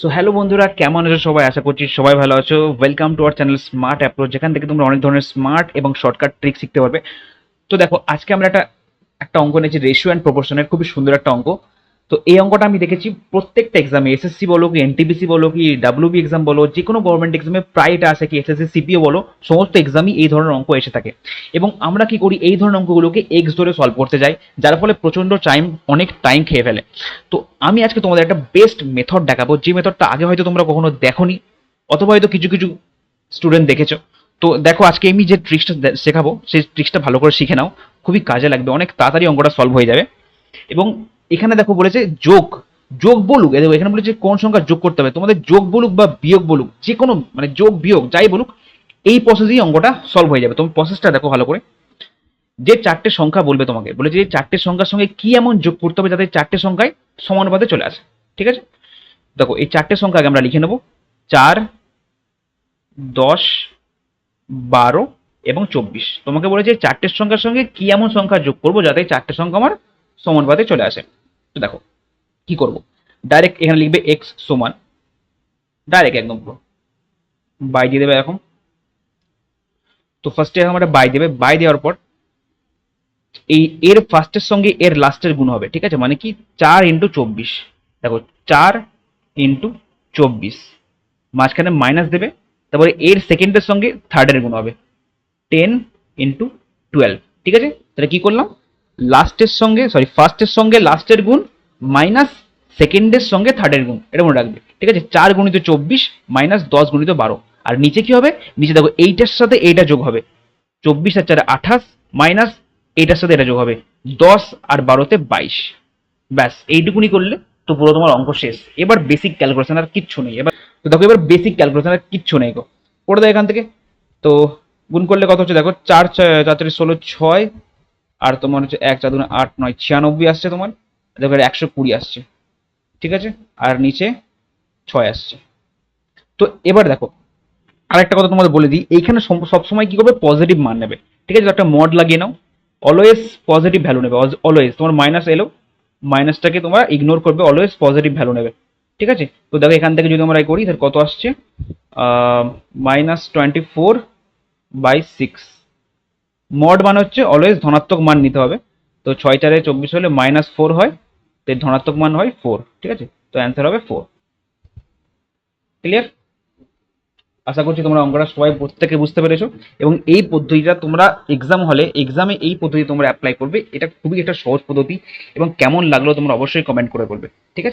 So hello বন্ধুরা, কেমন আছো সবাই? আশা করছি সবাই ভালো আছো। Welcome to our channel smart approach যেখান থেকে তোমরা অনেক ধরনের স্মার্ট এবং শর্টকাট ট্রিক শিখতে পারবে। তো দেখো, আজকে আমরা একটা একটা অঙ্ক নিয়েছি রেশিও অ্যান্ড প্রপোর্শনের খুবই সুন্দর একটা অঙ্ক। তো এই অঙ্কটা আমি দেখেছি প্রত্যেকটা এক্সামে এসএসসি বলো কি এনটিপিসি বলো কি ডাব্লিউবি এক্সাম বলো যে কোনো গভর্নমেন্ট এক্সামে প্রায় এটা আসে কি এসএসসি সিপিও বলো, সমস্ত এক্সামই এই ধরনের অঙ্ক এসে থাকে। এবং আমরা কি করি, এই ধরনের অঙ্কগুলোকে এক্স ধরে সলভ করতে যাই, যার ফলে প্রচণ্ড টাইম অনেক টাইম খেয়ে ফেলে। তো আমি আজকে তোমাদের একটা বেস্ট মেথড দেখাবো, যে মেথডটা আগে হয়তো তোমরা কখনো দেখোনি, অথবা হয়তো কিছু কিছু স্টুডেন্ট দেখেছ। তো দেখো, আজকে আমি যে ট্রিক্সটা শেখাবো, সেই ট্রিক্সটা ভালো করে শিখে নাও, খুবই কাজে লাগবে, অনেক তাড়াতাড়ি অঙ্কটা সলভ হয়ে যাবে। এবং এখানে দেখো বলেছে যোগ যোগ বলুক এখানে বলেছে কোন সংখ্যা যোগ করতে হবে, তোমাদের যোগ বলুক বা বিয়োগ বলুক যে কোনো মানে যোগ, বিয়োগ, যাই বলুক, এই প্রসেসেই অঙ্কটা সলভ হয়ে যাবে। তুমি প্রসেসটা দেখো ভালো করে। যে চারটে সংখ্যা বলবে তোমাকে, বলেছে যে চারটে সংখ্যার সঙ্গে কি এমন যোগ করতে হবে যাতে চারটে সংখ্যায় সমানুপাতে চলে আসে, ঠিক আছে? দেখো, এই চারটে সংখ্যা আগে আমরা লিখে নেব, চার, দশ, বারো এবং চব্বিশ। তোমাকে বলেছে চারটের সংখ্যার সঙ্গে কি এমন সংখ্যা যোগ করব যাতে চারটে সংখ্যা আমার সমানুপাতে চলে আসে। তো দেখো, কি করব? ডাইরেক্ট এখানে লিখবে এক্স সমান ডাইরেক্ট একদম পুরো। বাই দিয়ে দেবে এখন তো ফার্স্টে একটা বাই দেবে। বাই দেওয়ার পর এই এর ফার্স্টের সঙ্গে এর লাস্টের গুণ হবে, ঠিক আছে? মানে কি? চার ইন্টু চব্বিশ। দেখো, চার ইন্টু চব্বিশ। মাঝখানে মাইনাস দেবে, তারপরে এর সেকেন্ডের সঙ্গে থার্ডের গুণ হবে। টেন ইন্টু টুয়েলভ ঠিক আছে? তাহলে কি করলাম? লাস্টের সঙ্গে সরি ফার্স্টের সঙ্গে লাস্টের গুণ মাইনাস সেকেন্ডের সঙ্গে থার্ডের গুণ। এটা মনে রাখবে। ঠিক আছে? চার গুণিত চব্বিশ মাইনাস দশ গুণিত বারো। আর নিচে কি হবে? নিচে দেখো, এইটার সাথে এইটা যোগ হবে। চব্বিশ আর চারে আঠাশ মাইনাস এইটার সাথে এটা যোগ হবে। দশ আর বারোতে বাইশ। ব্যাস, এইটুকুনি করলে তো পুরো তোমার অঙ্ক শেষ। এবার বেসিক ক্যালকুলেশন আর কিচ্ছু নেই। এবার তো দেখো, এবার বেসিক ক্যালকুলেশন আর কিচ্ছু নেই গো। পড়ে দেয় এখান থেকে। তো গুণ করলে কত হচ্ছে? দেখো চার চারি ষোলো, ছয় আর তোমার হচ্ছে এক চার দুগুণে আট নয়, ছিয়ানব্বই আসছে তোমার দেখো একশো কুড়ি আসছে, ঠিক আছে? আর নিচে ছয় আসছে। তো এবার দেখো, আরেকটা কথা তোমাদের বলে দিই, এইখানে সবসময় কি করবে? পজিটিভ মান নেবে, ঠিক আছে? একটা মড লাগিয়ে নাও অলওয়েজ পজিটিভ ভ্যালু নেবে অলওয়েজ তোমার মাইনাস এলো মাইনাসটাকে তোমরা ইগনোর করবে অলওয়েজ পজিটিভ ভ্যালু নেবে, ঠিক আছে? তো দেখো, এখান থেকে যদি আমরা করি, তাহলে কত আসছে? Minus twenty four by six mod মান হচ্ছে অলওয়েজ ধনাত্মক মান নিতে হবে। তো ছয় চারে চব্বিশ হলে মাইনাস ফোর হয়, তো ধনাত্মক মান হয় ফোর ঠিক আছে? তো অ্যান্সার হবে ফোর ক্লিয়ার আশা করছি তোমরা অঙ্কটা সবাই প্রত্যেকে বুঝতে পেরেছ। এবং এই পদ্ধতিটা তোমরা এক্সাম হলে এক্সামে এই পদ্ধতি তোমরা অ্যাপ্লাই করবে। এটা খুবই একটা সহজ পদ্ধতি এবং কেমন লাগল তোমরা অবশ্যই কমেন্ট করে বলবে। ঠিক আছে?